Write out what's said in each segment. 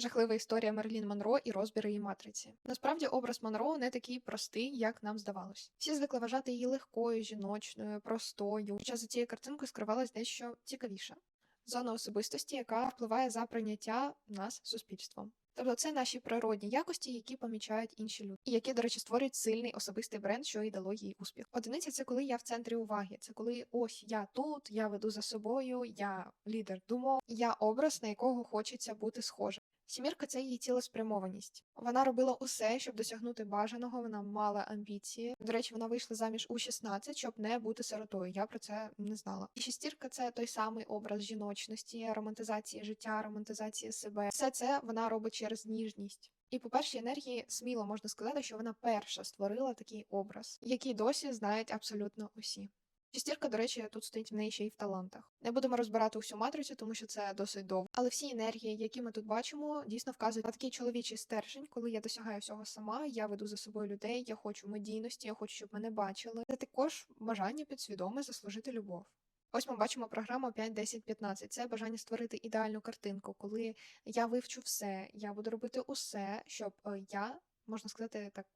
Жахлива історія Мерлін Монро і розбір її матриці. Насправді образ Монро не такий простий, як нам здавалось. Всі звикли вважати її легкою, жіночною, простою. Хоча за цією картинкою скривалась дещо цікавіше. Зона особистості, яка впливає за прийняття нас суспільством. Тобто це наші природні якості, які помічають інші люди, і які, до речі, створюють сильний особистий бренд, що і дало їй успіх. Одиниця це коли я в центрі уваги. Це коли ось я тут, я веду за собою, я лідер думок, я образ, на якого хочеться бути схожим. Сімірка це її цілеспрямованість. Вона робила усе, щоб досягнути бажаного. Вона мала амбіції. До речі, вона вийшла заміж у 16, щоб не бути сиротою. Я про це не знала. І шестірка це той самий образ жіночності, романтизації життя, романтизації себе. Все це вона робить через ніжність. І по першій енергії сміло можна сказати, що вона перша створила такий образ, який досі знають абсолютно усі. Шестірка, до речі, тут стоїть в неї ще й в талантах. Не будемо розбирати усю матрицю, тому що це досить довго. Але всі енергії, які ми тут бачимо, дійсно вказують на такий чоловічий стержень, коли я досягаю всього сама, я веду за собою людей, я хочу медійності, я хочу, щоб мене бачили. Це також бажання підсвідоме заслужити любов. Ось ми бачимо програму 5, 10, 15. Це бажання створити ідеальну картинку, коли я вивчу все, я буду робити усе, щоб е, я, можна сказати, так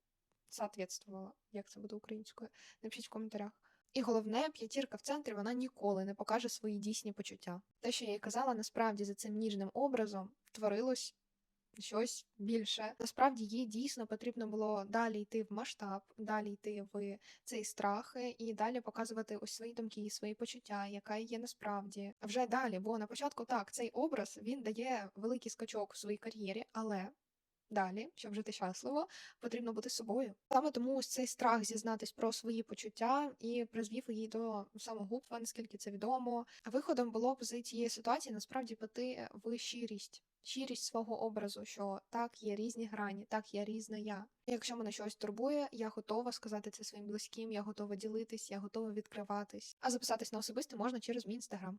соответствувала. Як це буде українською? Напишіть в коментарях. І головне, п'ятірка в центрі вона ніколи не покаже свої дійсні почуття. Те, що я їй казала, насправді за цим ніжним образом творилось щось більше. Насправді їй дійсно потрібно було далі йти в масштаб, далі йти в цей страх і далі показувати ось свої думки, свої почуття, яка є насправді. Вже далі, бо на початку так, цей образ він дає великий скачок в своїй кар'єрі, але. Далі, щоб жити щасливо, потрібно бути собою. Саме тому ось цей страх зізнатись про свої почуття і призвів її до самогубства, наскільки це відомо. Виходом було б з цієї ситуації насправді піти в щирість, щирість свого образу, що так є різні грані, так є різна я. Якщо мене щось турбує, я готова сказати це своїм близьким, я готова ділитись, я готова відкриватись. А записатись на особисте можна через мій інстаграм.